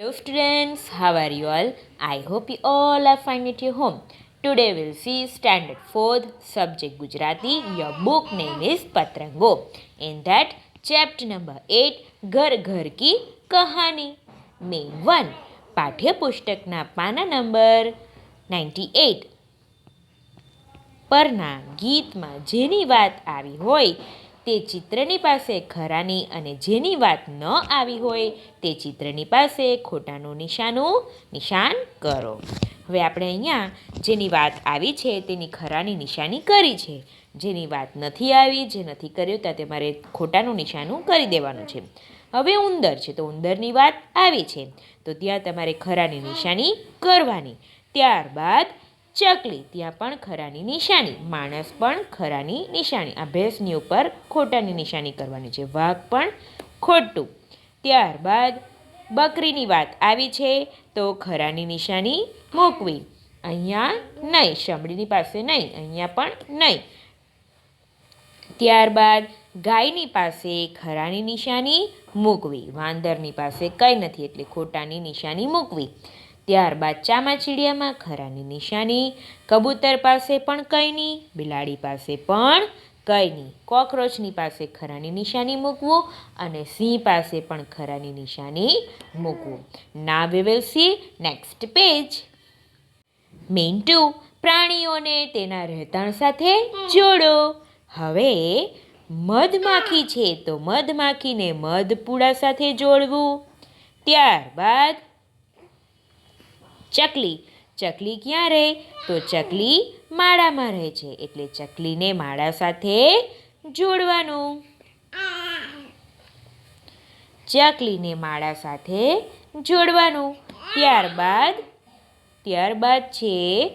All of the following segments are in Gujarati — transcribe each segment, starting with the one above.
Hello students, how are you all? I hope you all are fine at your home. Today we'll see standard 4th subject Gujarati. Your book name is Patrango. In that chapter number 8 ઘર ઘર કી કહાની મેન વન પાઠ્યપુસ્તકના પાના નંબર નાઇન્ટી એટ પરના ગીતમાં જેની વાત આવી હોય તે ચિત્રની પાસે ખરાની અને જેની વાત ન આવી હોય, તે ચિત્રની પાસે ખોટાનું નિશાનું નિશાન કરો. હવે આપણે અહીંયા જેની વાત આવી છે, તેની ખરાની નિશાની કરી છે. જેની વાત નથી આવી, જે નથી કર્યું, ત્યાં તમારે ખોટાનું નિશાનું કરી દેવાનું છે. હવે ઉંદર છે, તો ઉંદરની વાત આવી છે. તો ત્યાં તમારે ખરાની નિશાની કરવાની. ત્યારબાદ ચકલી, ત્યાં પણ ખરાની નિશાની, માણસ પણ ખરાની નિશાની. આ ભેંસની ઉપર ખોટાની નિશાની કરવાની છે. વાઘ પણ ખોટું. ત્યારબાદ બકરીની વાત આવી છે, તો ખરાની નિશાની મૂકવી. અહીંયા નહીં શમડીની પાસે નહીં, અહીંયા પણ નહીં. ત્યારબાદ ગાયની પાસે ખરાની નિશાની મૂકવી. વાંદરની પાસે કંઈ નથી, એટલે ખોટાની નિશાની મૂકવી. ત્યારબાદ ચામાચીડિયામાં ખરાની નિશાની, કબૂતર પાસે પણ કંઈ નહીં બિલાડી પાસે પણ કંઈ નહીં કોકરોચની પાસે ખરાની નિશાની મૂકવું અને સિંહ પાસે પણ ખરાની નિશાની મૂકવું. Now we will see next page main two પ્રાણીઓને તેના રહેતાણ સાથે જોડો. હવે, મધમાખી છે તો મધમાખીને મધપૂડા સાથે જોડવું. ત્યારબાદ ચકલી. ચકલી ક્યાં રહે? તો ચકલી માળામાં રહે છે. એટલે ચકલીને માળા સાથે જોડવાનું. ચકલીને માળા સાથે જોડવાનું. ત્યારબાદ ત્યારબાદ છે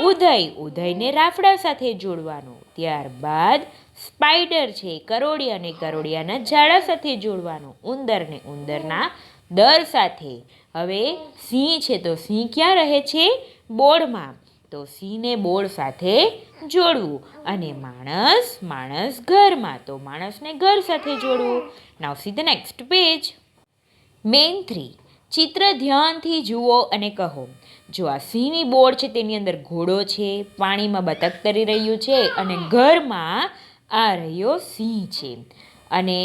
ઉદય. ઉદયને રાફડા સાથે જોડવાનું. ત્યારબાદ સ્પાઈડર છે. કરોડિયા અને કરોડિયાના ઝાડા સાથે જોડવાનું. ઉંદરને ઉંદરના દર સાથે. હવે સિંહ છે તો સિંહ ક્યાં રહે છે? બોર્ડમાં તો સિંહને બોર્ડ સાથે જોડવું અને માણસ માણસ ઘરમાં. તો માણસને ઘર સાથે જોડવું. Now see the next page main three ચિત્ર ધ્યાનથી જુઓ અને કહો. જો આ સિંહની બોર્ડ છે તેની અંદર ઘોડો છે, પાણીમાં બતક તરી રહ્યું છે અને ઘરમાં આ રહ્યો સિંહ છે. અને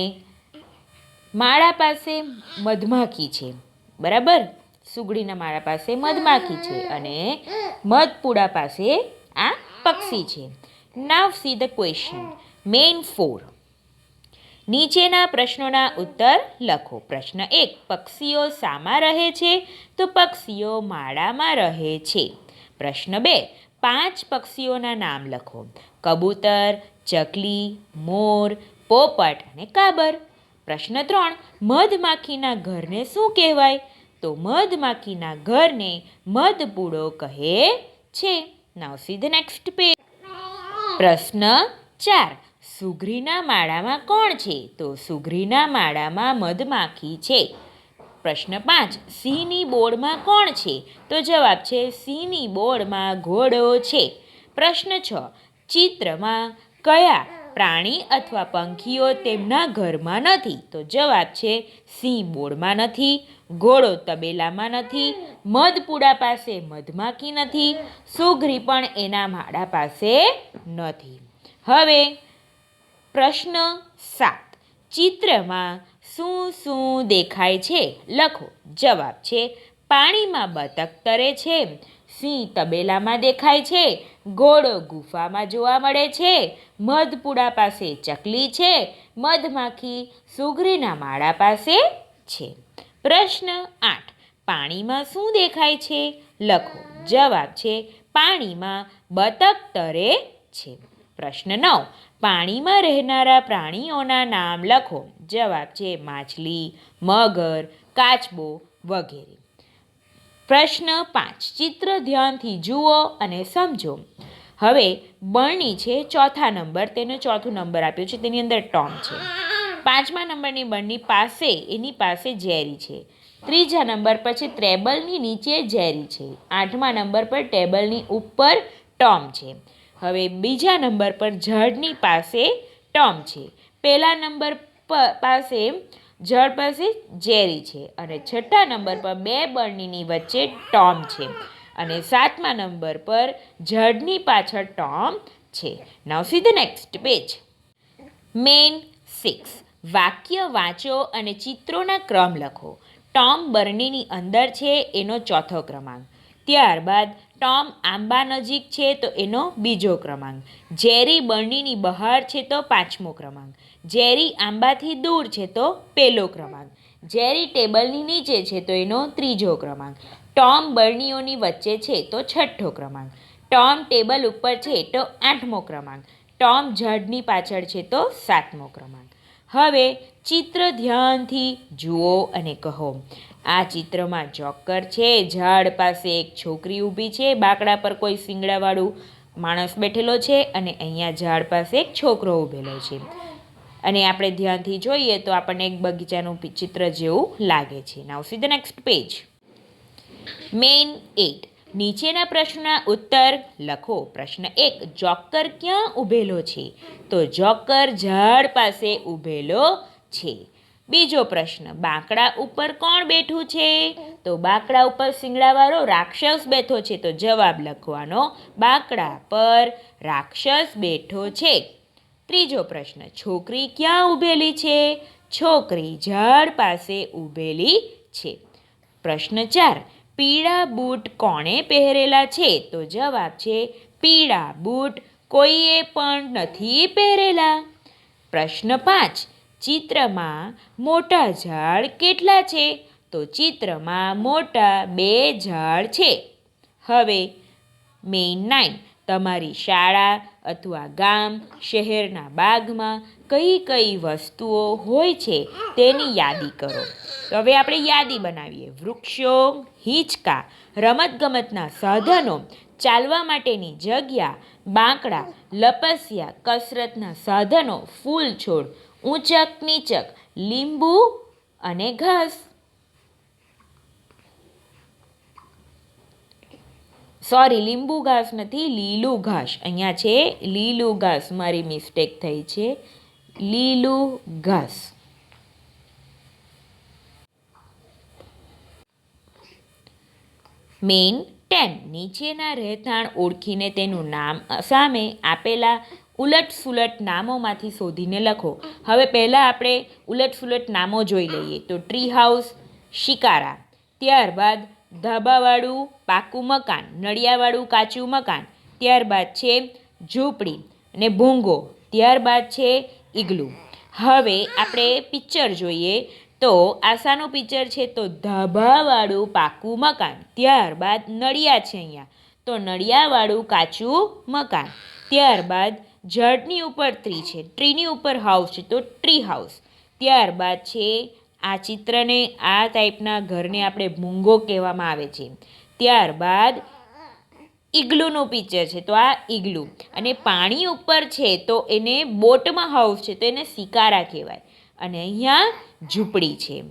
માળા પાસે મધમાખી છે. બરાબર? સુગડીના માળા પાસે મધમાખી છે અને મધપુડા પાસે આ પક્ષી છે. Now see the question main four નીચેના પ્રશ્નોના ઉત્તર લખો. પ્રશ્ન એક, પક્ષીઓ શામાં રહે છે? તો પક્ષીઓ માળામાં રહે છે. પ્રશ્ન બે, પાંચ પક્ષીઓના નામ લખો. કબૂતર, ચકલી, મોર, પોપટ અને કાબર. પ્રશ્ન ત્રણ, મધમાખીના ઘરને શું કહેવાય? તો મધમાખીના ઘરને મધપૂડો કહે છે. Now see the next page પ્રશ્ન ચાર સુઘરીના માળામાં કોણ છે? તો સુઘરીના માળામાં મધમાખી છે. પ્રશ્ન પાંચ, સિંહની બોર્ડમાં કોણ છે? તો જવાબ છે, સિંહની બોર્ડમાં ઘોડો છે. પ્રશ્ન છ, ચિત્રમાં કયા પ્રાણી અથવા પંખીઓ તેમના ઘરમાં નથી. તો જવાબ છે સિંહ બોળમાં નથી ઘોડો તબેલામાં નથી મધપુડા પાસે મધમાખી નથી સુઘરી પણ એના માળા પાસે નથી. હવે પ્રશ્ન સાત. ચિત્રમાં શું શું દેખાય છે? લખો. જવાબ છે, પાણીમાં બતક તરે છે. સિંહ તબેલામાં દેખાય છે ઘોડો ગુફામાં જોવા મળે છે, મધપુડા પાસે ચકલી છે, મધમાખી સુગરીના માળા પાસે છે. પ્રશ્ન આઠ, પાણીમાં શું દેખાય છે? લખો, જવાબ છે, પાણીમાં બતક તરે છે. પ્રશ્ન નવ, પાણીમાં રહેનારા પ્રાણીઓના નામ લખો, જવાબ છે માછલી, મગર, કાચબો વગેરે. પ્રશ્ન પાંચ. ચિત્ર ધ્યાનથી જુઓ અને સમજો. હવે, બરણી છે ચોથા નંબર. તેને ચોથો નંબર આપ્યો છે. તેની અંદર ટોમ છે. પાંચમા નંબરની બરણી પાસે, એની પાસે ઝેરી છે. ત્રીજા નંબર પર છે ટ્રેબલની નીચે ઝેરી છે. આઠમા નંબર પર ટેબલની ઉપર ટોમ છે. હવે, બીજા નંબર પર ઝાડની પાસે ટોમ છે. પહેલા નંબર પાસે ઝાડ પાસે જેરી છે અને છઠ્ઠા નંબર પર બે બર્નીની વચ્ચે ટોમ છે અને સાતમા નંબર પર ઝાડની પાછળ ટોમ છે. Now see the next page main six વાક્ય વાંચો અને ચિત્રોના ક્રમ લખો. ટોમ બર્નીની અંદર છે એનો ચોથો ક્રમાંક. ત્યારબાદ ટોમ આંબા નજીક છે તો એનો બીજો ક્રમાંક. જેરી બર્નીની બહાર છે તો પાંચમો ક્રમાંક. જેરી આંબાથી દૂર છે તો પહેલો ક્રમાંક. જેરી ટેબલની નીચે છે તો એનો ત્રીજો ક્રમાંક. ટોમ બરણીઓની વચ્ચે છે તો છઠ્ઠો ક્રમાંક. ટોમ ટેબલ ઉપર છે તો આઠમો ક્રમાંક. ટોમ ઝાડની પાછળ છે તો સાતમો ક્રમાંક. હવે ચિત્ર ધ્યાનથી જુઓ અને કહો, આ ચિત્રમાં જોકર છે, ઝાડ પાસે એક છોકરી ઊભી છે, બાકડા પર કોઈ શિંગડાવાળું માણસ બેઠેલો છે અને અહીંયા ઝાડ પાસે એક છોકરો ઊભેલો છે. અને આપણે ધ્યાનથી જોઈએ તો આપણને એક બગીચાનું ચિત્ર જેવું લાગે છે. Now see the next page main eight નીચેના પ્રશ્નના ઉત્તર લખો. પ્રશ્ન એક, જોકર ક્યાં ઊભેલો છે? તો જોકર ઝાડ પાસે ઊભેલો છે. બીજો પ્રશ્ન, બાંકડા ઉપર કોણ બેઠું છે? તો બાંકડા ઉપર શિંગડાવાળો રાક્ષસ બેઠો છે. તો જવાબ લખવાનો, બાંકડા પર રાક્ષસ બેઠો છે. ત્રીજો પ્રશ્ન, છોકરી ક્યાં ઊભેલી છે? છોકરી ઝાડ પાસે ઊભેલી છે. પ્રશ્ન ચાર, પીળા બૂટ કોણે પહેરેલા છે? તો જવાબ છે, પીળા બૂટ કોઈએ પણ નથી પહેરેલા. પ્રશ્ન પાંચ, ચિત્રમાં મોટા ઝાડ કેટલા છે? તો ચિત્રમાં મોટા બે ઝાડ છે. હવે મેઇન નાઇન તમારી શાળા અથવા ગામ, શહેરના બાગમાં કઈ કઈ વસ્તુઓ હોય છે તેની યાદી કરો. તો હવે આપણે યાદી બનાવીએ. વૃક્ષો, હિંચકા, રમતગમતના સાધનો, ચાલવા માટેની જગ્યા, બાંકડા, લપસ્યા, કસરતના સાધનો ફૂલ છોડ ઊંચક નીચક લીંબુ અને ઘાસ. સોરી લીંબુ ઘાસ નથી, લીલું ઘાસ. અહીંયા છે, લીલું ઘાસ. મારી મિસ્ટેક થઈ છે. લીલું ઘાસ. મેઇન ટેન નીચેના રહેઠાણ ઓળખીને તેનું નામ સામે આપેલા ઉલટ સુલટ નામોમાંથી શોધીને લખો. હવે પહેલાં આપણે ઉલટ સુલટ નામો જોઈ લઈએ. તો ટ્રી હાઉસ શિકારા. ત્યારબાદ ધાબાવાળું પાકું મકાન, નળિયાવાળું કાચું મકાન, ત્યારબાદ છે ઝૂંપડી અને ભૂંગો, ત્યારબાદ છે ઈગલું. હવે આપણે પિક્ચર જોઈએ તો આશાનું પિક્ચર છે તો ધાબાવાળું પાકું મકાન, ત્યારબાદ નળિયા છે અહીંયા. તો નળિયાવાળું કાચું મકાન, ત્યારબાદ ઝાડની ઉપર ટ્રી છે ટ્રીની ઉપર હાઉસ છે તો ટ્રી હાઉસ ત્યારબાદ છે આ ચિત્રને આ ટાઈપના ઘરને આપણે ભૂંગો કહેવામાં આવે છે. ત્યારબાદ ઈગલુનું પિક્ચર છે, તો આ ઈગલુ. અને પાણી ઉપર છે, તો એને બોટમાં હાઉસ છે, તો એને સિકારા કહેવાય. અને અહીંયા ઝૂંપડી છે.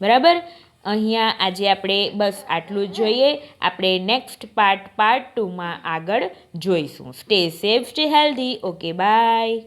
બરાબર? અહીંયા આજે આપણે બસ આટલું જ જોઈએ. આપણે નેક્સ્ટ પાર્ટ પાર્ટ ટુમાં આગળ જોઈશું. Stay safe stay healthy okay bye